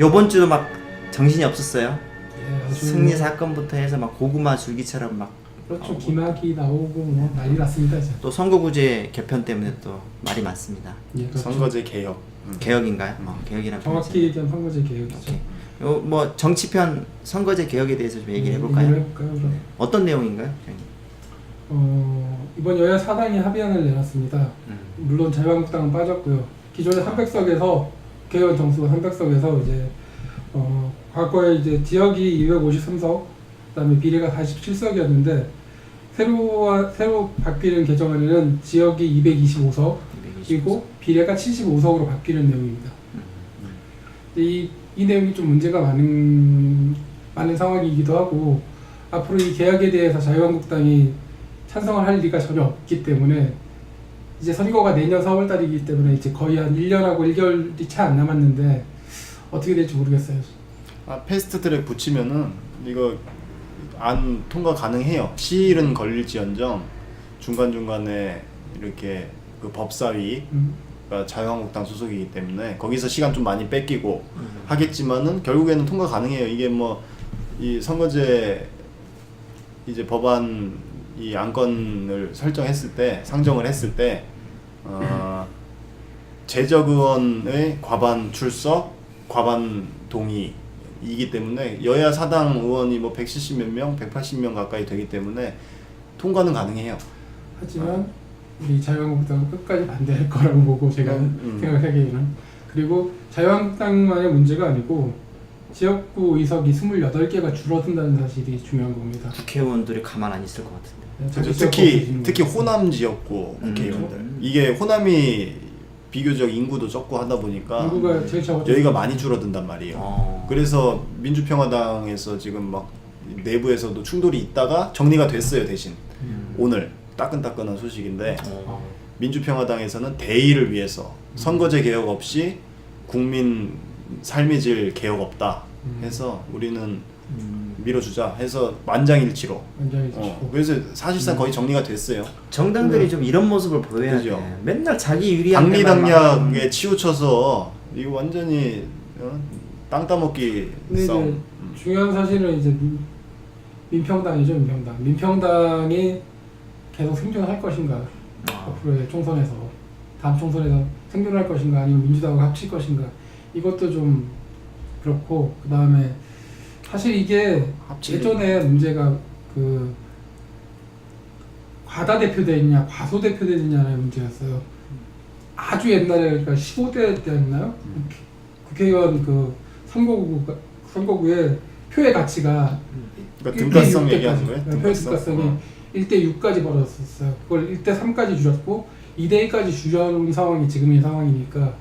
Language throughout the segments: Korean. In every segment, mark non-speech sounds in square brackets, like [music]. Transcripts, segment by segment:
요번 주도 막 정신이 없었어요. 예, 아주 승리 사건부터 해서 막 고구마 줄기처럼 막 또 그렇죠. 기막이 나오고 뭐 난리 났습니다 이제. 선거구제 개편 때문에 또 말이 많습니다. 예, 그렇죠. 선거제 개혁. 음. 개혁인가요? 어, 개혁이란 정확히 얘기하면 선거제 개혁이죠. 오케이. 요 뭐 정치편 선거제 개혁에 대해서 좀 얘기해 음, 볼까요? 얘기를 해볼까요, 그럼? 어떤 내용인가요? 어, 이번 여야 사당이 합의안을 내놨습니다. 음. 물론 자유한국당은 빠졌고요. 기존에 300석에서 국회의원 정수가 300석에서 이제 어, 과거에 이제 지역이 253석, 그다음에 비례가 47석이었는데 새로 새로 바뀌는 개정안에는 지역이 225석, 그리고 비례가 75석으로 바뀌는 내용입니다. 이, 이 내용이 좀 문제가 많은 많은 상황이기도 하고 앞으로 이 계약에 대해서 자유한국당이 찬성을 할 리가 전혀 없기 때문에 이제 선거가 내년 4월 달이기 때문에 이제 거의 한 1년하고 1개월이 채 안 남았는데 어떻게 될지 모르겠어요. 아, 패스트 트랙 붙이면은 이거 안 통과 가능해요. 시일은 걸릴지언정 중간 중간에 이렇게 그 법사위 음, 가 자유한국당 소속이기 때문에 거기서 시간 좀 많이 뺏기고 음. 하겠지만은 결국에는 통과 가능해요. 이게 뭐 이 선거제 이제 법안 이 안건을 설정했을 때 상정을 했을 때 어, 재적 의원의 과반 출석, 과반 동의이기 때문에 여야 사당 의원이 뭐 170 몇 명, 180명 가까이 되기 때문에 통과는 가능해요. 하지만 우리 자유한국당은 끝까지 반대할 거라고 보고 제가 음. 생각하기에는 그리고 자유한국당만의 문제가 아니고 지역구 의석이 28개가 줄어든다는 사실이 중요한 겁니다. 국회의원들이 가만 안 있을 것 같은데. 네, 그렇죠. 자기 특히 지역구 특히 호남 지역구 음. 국회의원들 이게 호남이 비교적 인구도 적고 하다 보니까 인구가 제일 적어 여기가 많이 줄어든단 말이에요. 어. 그래서 민주평화당에서 지금 막 내부에서도 충돌이 있다가 정리가 됐어요 대신 음. 오늘 따끈따끈한 소식인데 어. 민주평화당에서는 대의를 위해서 선거제 개혁 없이 국민 삶의 질 개혁 없다 음. 해서 우리는 음. 밀어주자 해서 만장일치로 완전히 어, 그래서 사실상 거의 정리가 됐어요. 정당들이 네. 좀 이런 모습을 보여야 그죠. 돼. 맨날 자기 유리한 데만 막- 당리당략에 치우쳐서 이거 완전히 어? 땅 따먹기 근데 싸움. 중요한 사실은 이제 민, 민평당이죠 민평당 민평당이 계속 생존할 것인가 아. 앞으로의 총선에서 다음 총선에서 생존할 것인가 아니면 민주당과 합칠 것인가 이것도 좀 그렇고 그 다음에 사실 이게 예전에 문제가 그 과다 대표되느냐 과소 대표되느냐의 문제였어요. 아주 옛날에 그러니까 15대 때였나요? 음. 국회의원 그 선거구 선거구의 표의 가치가 그러니까 1대 등가성 6 얘기하는. 거예요? 네, 표 등가성이 1대 6까지 벌어졌었어요. 그걸 1대 3까지 줄였고 2대 1까지 줄여놓은 상황이 지금의 상황이니까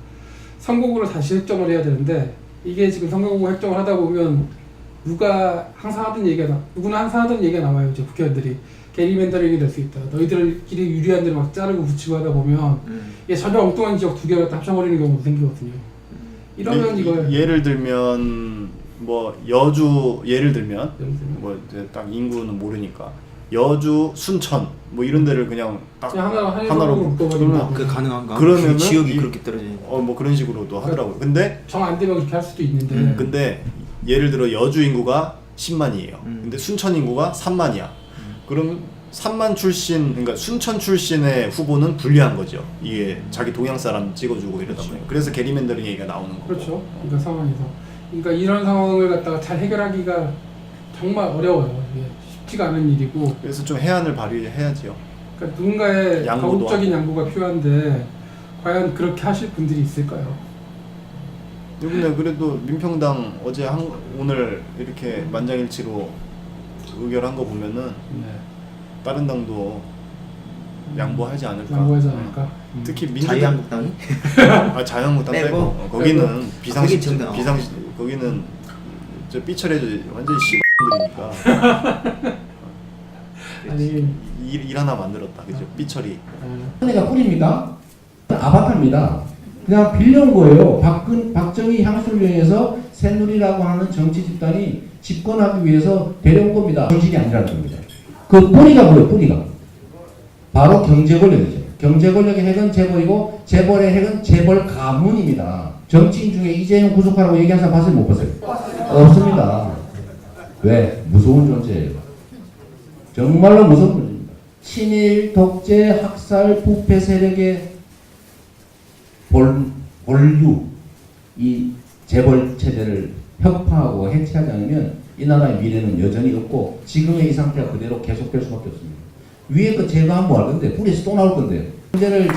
선거구를 다시 획정을 해야 되는데 이게 지금 선거구 획정을 하다 보면 누가 항상 하던 얘기가 나, 누구나 항상 하던 얘기가 나와요. 이제 국회의원들이 게리맨더링이 될 수 있다. 너희들끼리 유리한 데를 막 자르고 붙이고 하다 보면 음. 이게 전혀 엉뚱한 지역 두 개를 다 합쳐버리는 경우도 생기거든요. 이러면 이- 이거 이- 예를 들면 뭐 여주 예를 들면 예를 들면 뭐딱 인구는 모르니까 여주 순천 뭐 이런 데를 그냥 딱 그냥 하나 하나로 하나로 묶어버린다. 그 가능한가? 그러면은 지역이 이- 그렇게 떨어지는. 어뭐 그런 식으로도 하더라고요. 근데 정안 되면 그렇게 할 수도 있는데 음, 근데 예를 들어 여주 인구가 10만이에요. 음. 근데 순천 인구가 3만이야. 그럼 3만 출신, 그러니까 순천 출신의 후보는 불리한 거죠. 이게 자기 동양 사람 찍어주고 이러다 그렇죠. 보니까. 그래서 게리맨더링 얘기가 나오는 거고. 그렇죠. 그러니까 상황에서 그러니까 이런 상황을 갖다가 잘 해결하기가 정말 어려워요. 이게 쉽지가 않은 일이고 그래서 좀 해안을 발휘해야죠. 그러니까 누군가의 양보도 하고. 양보가 필요한데 과연 그렇게 하실 분들이 있을까요? 근데 그래도 민평당 어제 한, 오늘 이렇게 만장일치로 의결한 거 보면은 네. 다른 당도 양보하지 않을까. 양보하지 않을까? 음. 특히 민주당 자유한국당이? 아 자유한국당 빼고? 빼고 어, 거기는 그게 비상식 정당- 어. 비상 거기는 저 삐처리 완전히 씨발들이니까 [laughs] 아니 일, 일 하나 만들었다 그죠 삐처리 어, 내가 뿌립니다. 아바타입니다. 그냥 빌려온 거예요. 박근, 박정희 향수를 이용해서 새누리라고 하는 정치 집단이 집권하기 위해서 데려온 겁니다. 정신이 아니라는 겁니다. 그 뿌리가 뭐예요, 뿌리가? 바로 경제 권력이죠. 경제 권력의 핵은 재벌이고, 재벌의 핵은 재벌 가문입니다. 정치인 중에 이재용 구속하라고 얘기한 사람 봤어요? 못 봤어요? 없습니다. 왜? 무서운 존재예요. 정말로 무서운 존재입니다. 친일, 독재, 학살, 부패 세력의 볼, 본류, 이 재벌 체제를 혁파하고 해체하지 않으면 이 나라의 미래는 여전히 없고 지금의 이 상태가 그대로 계속될 수밖에 없습니다. 위에 거 제거하면 뭐 할 건데 뿌리에서 또 나올 건데요. 문제를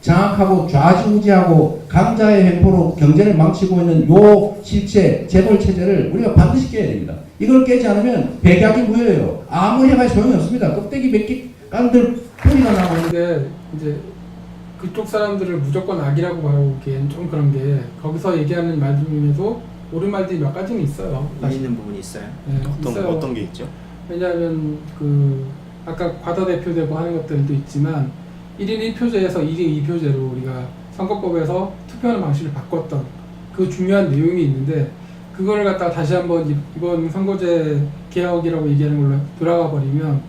장악하고 좌지우지하고 강자의 횡포로 경제를 망치고 있는 요 실체 재벌 체제를 우리가 반드시 깨야 됩니다. 이걸 깨지 않으면 백약이 무효예요. 아무리 해봐야 소용이 없습니다. 껍데기 몇 개 깐들 뿌리가 나고 근데 이제 그쪽 사람들을 무조건 악이라고 말하기엔 좀 그런 게 거기서 얘기하는 말 중에도 옳은 말들이 몇 가지는 있어요. 있는 부분이 있어요. 네, 어떤 있어요. 어떤 게 있죠? 왜냐하면 그 아까 과다 대표되고 하는 것들도 있지만 1인 1표제에서 2인 2표제로 우리가 선거법에서 투표하는 방식을 바꿨던 그 중요한 내용이 있는데 그거를 갖다가 다시 한번 이- 이번 선거제 개혁이라고 얘기하는 걸로 돌아가 버리면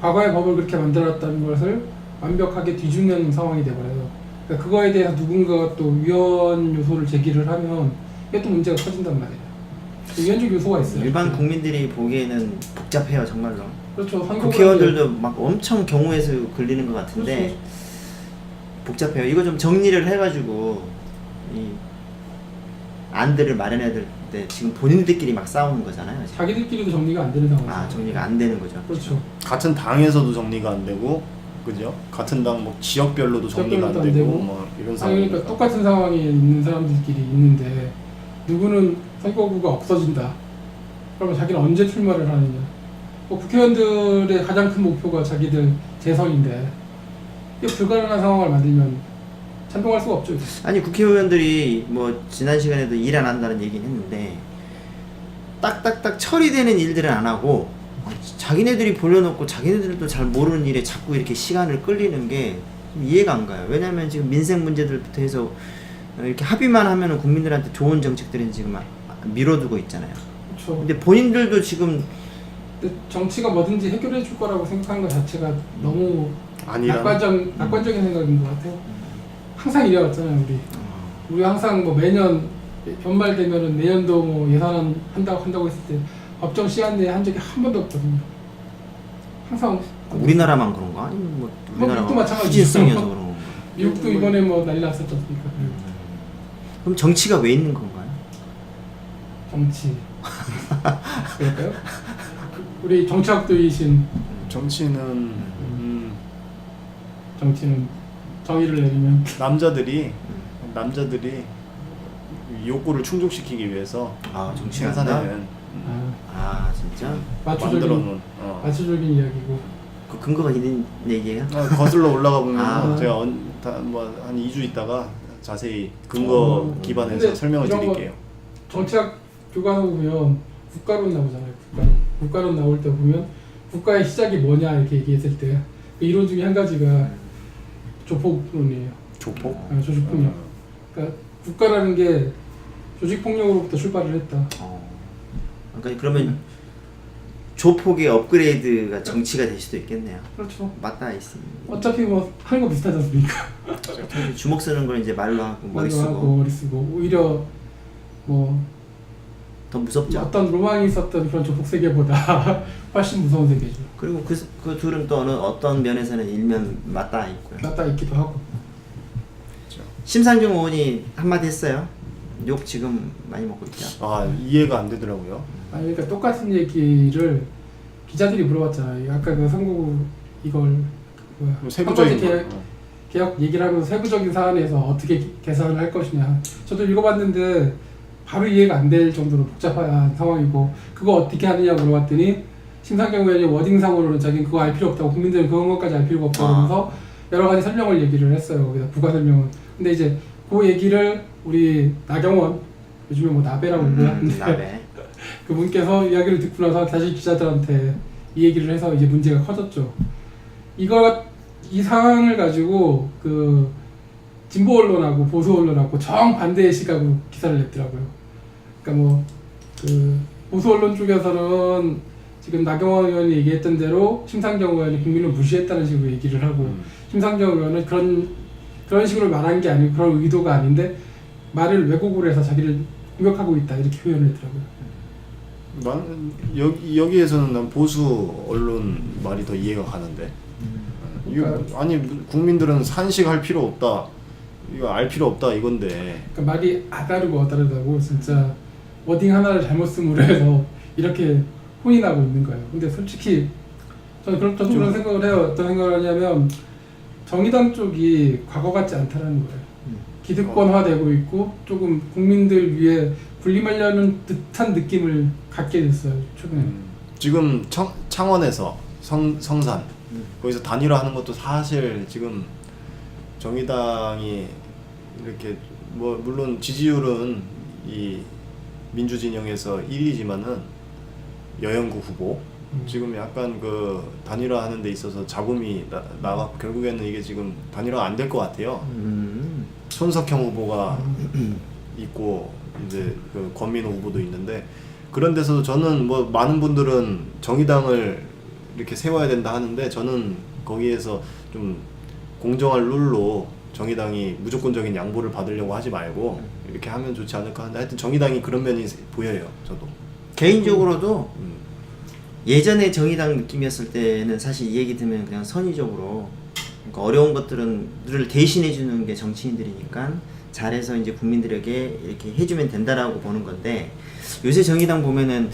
과거의 법을 그렇게 만들었다는 것을 완벽하게 뒤집는 상황이 돼버려요. 그러니까 그거에 대해서 누군가가 또 위헌 요소를 제기를 하면 이게 또 문제가 커진단 말이에요. 위헌적 요소가 있어요. 일반 국민들이 보기에는 복잡해요 정말로. 그렇죠. 선거가 국회의원들도 막 엄청 경우의 수 걸리는 것 같은데 그렇죠. 복잡해요. 이거 좀 정리를 해가지고 이 안들을 마련해야 될 때 지금 본인들끼리 막 싸우는 거잖아요. 지금. 자기들끼리도 정리가 안 되는 상황이죠. 아 정리가 안 되는 거죠. 그렇죠. 같은 당에서도 정리가 안 되고 그죠? 같은 당 뭐 지역별로도 정리가 안 되고, 되고. 뭐 이런 상황. 그러니까 똑같은 상황에 있는 사람들끼리 있는데 누구는 선거구가 없어진다. 그러면 자기는 언제 출마를 하느냐. 뭐 국회의원들의 가장 큰 목표가 자기들 재선인데 이게 불가능한 상황을 만들면 찬동할 수가 없죠. 아니 국회의원들이 뭐 지난 시간에도 일 안 한다는 얘기는 했는데 딱딱딱 처리되는 일들은 안 하고 자기네들이 벌려놓고 자기네들도 잘 모르는 일에 자꾸 이렇게 시간을 끌리는 게 이해가 안 가요. 왜냐하면 지금 민생 문제들부터 해서 이렇게 합의만 하면은 국민들한테 좋은 정책들은 지금 밀어두고 있잖아요. 그렇죠. 근데 본인들도 지금 정치가 뭐든지 해결해 줄 거라고 생각하는 것 자체가 너무 아니라 낙관적 낙관적인 생각인 것 같아요. 항상 이래왔잖아요, 우리. 우리 항상 뭐 매년 연말 되면은 내년도 뭐 예산안 한다고 한다고 했을 때 법정 시간 내에 한 적이 한 번도 없거든요. 항상 우리나라만 그런가? 아니면 뭐 우리나라가 미국도 마찬가지죠. 후진성이어서 그런 건가? 미국도 이번에 뭐 난리 났었지 않습니까? 그럼 정치가 왜 있는 건가요? 정치. [laughs] 그럴까요? 우리 정치학도이신 정치는 음, 정치는 정의를 내리면 [laughs] 남자들이 남자들이 욕구를 충족시키기 위해서 아 정치가? 생산해낸 아, 아 진짜? 만들어 마초적인 놓은 어. 마초적인 이야기고 그 근거가 있는 얘기예요? 어, 거슬러 올라가 보면 아. 제가 뭐한 2주 있다가 자세히 근거 어, 기반해서 근데 설명을 이런 거- 드릴게요. 정치학 교과서 보면 국가론 나오잖아요. 국가. 국가론 나올 때 보면 국가의 시작이 뭐냐 이렇게 얘기했을 때그 이론 중에 한 가지가 조폭론이에요. 조폭? 아, 조직폭력. 그러니까 국가라는 게 조직폭력으로부터 출발을 했다. 어. 그러니까 그러면 조폭의 업그레이드가 정치가 될 수도 있겠네요. 그렇죠. 맞닿아 있습니다. 어차피 뭐 하는 거 비슷하지 않습니까? [laughs] 주먹 쓰는 걸 이제 말로 하고 머리 쓰고 머리 쓰고 오히려 뭐 더 무섭죠. 어떤 로망이 있었던 그런 조폭 세계보다 [laughs] 훨씬 무서운 세계죠. 그리고 그, 그 둘은 또 어느 어떤 면에서는 일면 맞닿아 있고요. 맞다 있기도 하고. 심상정 의원이 한마디 했어요. 욕 지금 많이 먹고 있죠. 아 이해가 안 되더라고요. 아니 그러니까 똑같은 얘기를 기자들이 물어봤잖아요. 아까 그 선거구 이걸 뭐야 뭐 세부적인 선거제 거. 개혁, 개혁 얘기를 하면서 세부적인 사안에서 어떻게 기- 개선을 할 것이냐. 저도 읽어봤는데 바로 이해가 안 될 정도로 복잡한 상황이고 그거 어떻게 하느냐 물어봤더니 심상정 의원이 워딩상으로는 자기는 그거 알 필요 없다고 국민들은 그런 것까지 알 필요가 없다고 아. 하면서 여러 가지 설명을 얘기를 했어요. 거기다 부가 설명은. 근데 이제 그 얘기를 우리 나경원 요즘에 뭐 나베라고 음, 부르는데 나베. [laughs] 그분께서 이야기를 듣고 나서 다시 기자들한테 이 얘기를 해서 이제 문제가 커졌죠. 이거 이 상황을 가지고 그 진보 언론하고 보수 언론하고 정 반대의 시각으로 기사를 냈더라고요. 그러니까 뭐 그 보수 언론 쪽에서는 지금 나경원 의원이 얘기했던 대로 심상정 의원이 국민을 무시했다는 식으로 얘기를 하고 음. 심상정 의원은 그런 그런 식으로 말한 게 아니고 그런 의도가 아닌데 말을 왜곡을 해서 자기를 공격하고 있다 이렇게 표현했더라고요. 나는 여기 여기에서는 난 보수 언론 말이 더 이해가 가는데. 이거 아니 국민들은 산식할 필요 없다. 이거 알 필요 없다 이건데. 그러니까 말이 아다르고 어다르다고 진짜 워딩 하나를 잘못 쓰므로 해서 이렇게 혼이 나고 있는 거예요. 근데 솔직히 저는 그런 저도 그런 생각을 해요. 어떤 생각을 하냐면 정의당 쪽이 과거 같지 않다라는 거예요. 기득권화되고 있고 조금 국민들 위해 군림하려는 듯한 느낌을 갖게 됐어요 최근에. 음, 지금 청, 창원에서 성, 성산 거기서 단일화하는 것도 사실 지금 정의당이 이렇게 뭐 물론 지지율은 이 민주진영에서 1위지만은 여영구 후보 음. 지금 약간 그 단일화 하는 데 있어서 잡음이 나, 나가 결국에는 이게 지금 단일화 안 될 것 같아요. 음. 손석형 후보가 있고 이제 그 권민호 후보도 있는데 그런 데서도 저는 뭐 많은 분들은 정의당을 이렇게 세워야 된다 하는데 저는 거기에서 좀 공정할 룰로 정의당이 무조건적인 양보를 받으려고 하지 말고 이렇게 하면 좋지 않을까 하는데 하여튼 정의당이 그런 면이 보여요 저도 개인적으로도 음. 예전에 정의당 느낌이었을 때는 사실 이 얘기 들으면 그냥 선의적으로 그러니까 어려운 것들은 를 대신해 주는 게 정치인들이니까 잘해서 이제 국민들에게 이렇게 해주면 된다라고 보는 건데 요새 정의당 보면은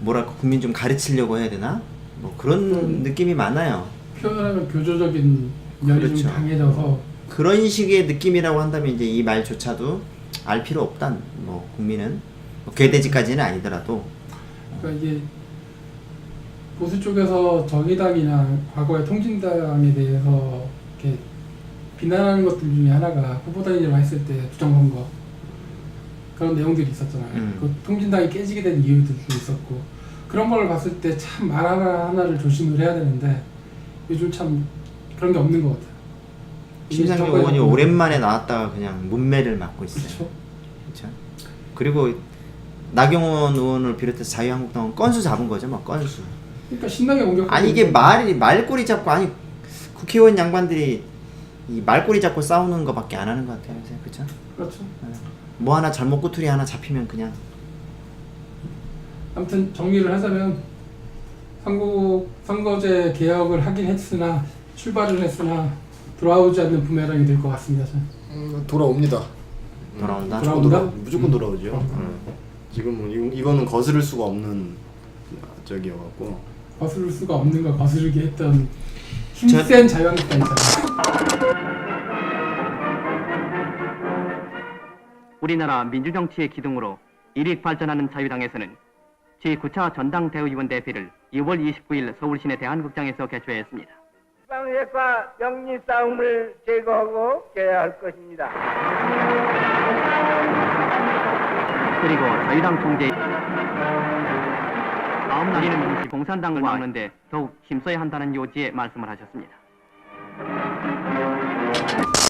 뭐랄까 국민 좀 가르치려고 해야 되나 뭐 그런 음. 느낌이 많아요. 표현하면 교조적인 면이 그렇죠. 좀 강해져서 그런 식의 느낌이라고 한다면 이제 이 말조차도 알 필요 없단 뭐 국민은 뭐 괴대지까지는 아니더라도 그러니까 이게 보수 쪽에서 정의당이나 과거의 통진당에 대해서 이렇게 비난하는 것들 중에 하나가 후보단일화 했을 때 부정선거 그런 내용들이 있었잖아요. 음. 그 통진당이 깨지게 된 이유들도 있었고 그런 걸 봤을 때 참 말 하나 하나를 조심을 해야 되는데 요즘 참 그런 게 없는 것 같아요. 심상정 의원이 없는 오랜만에 나왔다가 그냥 문매를 맞고 있어요. 그렇죠. 그렇죠. 그리고 나경원 의원을 비롯해서 자유한국당은 건수 잡은 거죠, 막 건수. 그러니까 신나게 공격. 아니 이게 말이 말꼬리 잡고 아니 국회의원 양반들이 이 말꼬리 잡고 싸우는 거밖에 안 하는 것 같아요, 요새 그렇죠? 그렇죠. 뭐 하나 잘못 꼬투리 하나 잡히면 그냥 아무튼 정리를 하자면 선거 선거제 개혁을 하긴 했으나 출발을 했으나 돌아오지 않는 부메랑이 될 것 같습니다. 저는. 음, 돌아옵니다. 돌아온다. 무조건, 돌아, 돌아온다? 무조건 돌아오죠. 음. 음. 지금은 이- 이거는 거스를 수가 없는 저기여갖고 거스를 수가 없는 걸 거스르게 했던 힘센 자유한국당 있잖아요. 우리나라 민주정치의 기둥으로 일익 발전하는 자유당에서는 제9차 전당대의원 대회를 2월 29일 서울 시내 대한극장에서 개최했습니다. 지방세과 명리 싸움을 제거하고 깨야 할 것입니다. 그리고 자유당 총재 다음 날에는 공산당을 막는데 더욱 힘써야 한다는 요지의 말씀을 하셨습니다.